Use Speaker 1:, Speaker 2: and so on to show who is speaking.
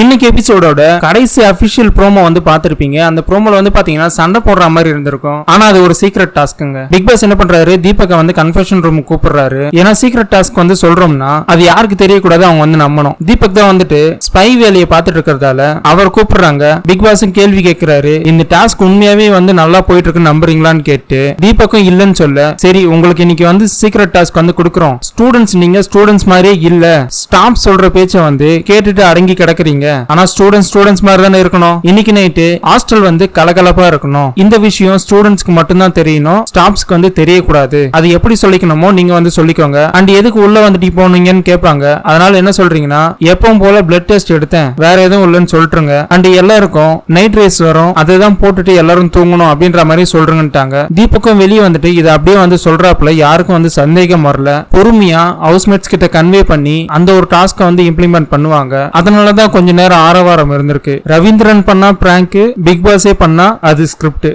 Speaker 1: இன்னைக்கு எபிசோடோட கடைசி அபிஷியல் ப்ரோமோ வந்து பாத்திருப்பீங்க அந்த ப்ரோமோல வந்து பாத்தீங்கன்னா சண்டை போடுற மாதிரி இருந்திருக்கும். ஆனா அது ஒரு சீக்ரெட் டாஸ்க்குங்க பிக் பாஸ் என்ன பண்றாரு? தீபக்கை வந்து கன்ஃபெஷன் ரூம் கூப்பிடுறாரு. ஏன்னா சீக்ரெட் டாஸ்க் வந்து சொல்றோம்னா அது யாருக்கு தெரியக்கூடாது அவங்க வந்து நம்பணும். தீபக் தான் வந்துட்டு ஸ்பை வேலையை பார்த்துட்டு இருக்கிறதால அவர் கூப்பிடுறாங்க. பிக் பாஸும் கேள்வி கேட்கிறாரு. இந்த டாஸ்க் உண்மையாவே வந்து நல்லா போயிட்டு இருக்கு நம்புறீங்களான்னு கேட்டு தீபக்கும் இல்லைன்னு சொல்ல சரி உங்களுக்கு இன்னைக்கு வந்து சீக்ரெட் டாஸ்க் வந்து கொடுக்குறோம். ஸ்டூடெண்ட்ஸ் நீங்க ஸ்டூடெண்ட்ஸ் மாதிரியே இல்ல. ஸ்டாம்ப் சொல்ற பேச்சை வந்து கேட்டுட்டு அடங்கி கிடக்குறீங்க. ஆனா ஸ்டூடெண்ட்ஸ் ஸ்டூடெண்ட்ஸ் மாதிரி தானே இருக்கணும். இன்னைக்கு நைட்டு ஹாஸ்டல் வந்து கலகலப்பா இருக்கணும். இந்த விஷயம் ஸ்டூடெண்ட்ஸ்க்கு மட்டும்தான் தெரியணும். ஸ்டாஃப்ஸ்க்கு வந்து தெரியக்கூடாது. அது எப்படி சொல்லிக்கணுமோ நீங்க வந்து சொல்லிக்கோங்க. அண்ட் எதுக்கு உள்ள வந்துட்டு போனீங்கன்னு கேட்பாங்க. அதனால என்ன சொல்றீங்கன்னா எப்பவும் போல பிளட் டெஸ்ட் எடுத்தேன். வேற எதுவும் இல்லைன்னு சொல்லிட்டுருங்க. அண்ட் எல்லாருக்கும் நைட் ரேஸ் வரும். அதை தான் போட்டுட்டு எல்லாரும் தூங்கணும் அப்படின்ற மாதிரி சொல்றேங்கட்டாங்க தீபக்கும் வெளியே வந்துட்டு இதை அப்படியே வந்து சொல்றாப்புல. யாருக்கும் வந்து சந்தேகம் வரல. பொறுமையா ஹவுஸ்மேட்ஸ் கிட்ட கன்வே பண்ணி அந்த ஒரு டாஸ்க்கை வந்து இம்ப்ளிமெண்ட் பண்ணுவாங்க. அதனாலதான் கொஞ்ச நேரம் ஆரவாரம் இருந்திருக்கு. ரவீந்திரன் பண்ணா பிராங்க் பிக் பாஸே பண்ணா அது ஸ்கிரிப்ட்